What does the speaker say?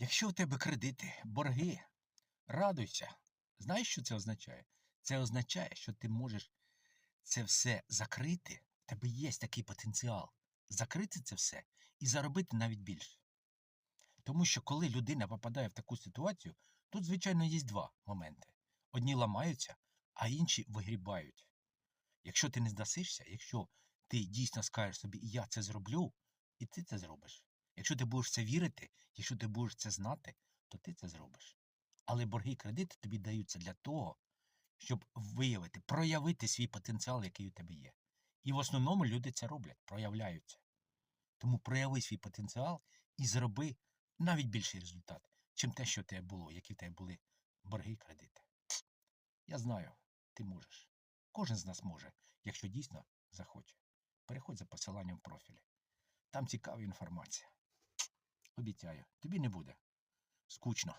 Якщо у тебе кредити, борги, радуйся. Знаєш, що це означає? Це означає, що ти можеш це все закрити. В тебе є такий потенціал закрити це все і заробити навіть більше. Тому що коли людина попадає в таку ситуацію, тут, звичайно, є два моменти: одні ламаються, а інші вигрібають. Якщо ти не здасишся, якщо ти дійсно скажеш собі, я це зроблю, і ти це зробиш. Якщо ти будеш це вірити, якщо ти будеш це знати, то ти це зробиш. Але борги і кредити тобі даються для того, щоб виявити, проявити свій потенціал, який у тебе є. І в основному люди це роблять, проявляються. Тому прояви свій потенціал і зроби навіть більший результат, чим те, що в тебе було, які в тебе були борги і кредити. Я знаю, ти можеш. Кожен з нас може, якщо дійсно захоче. Переходь за посиланням в профілі. Там цікава інформація. Обіцяю, тобі не буде. Скучно.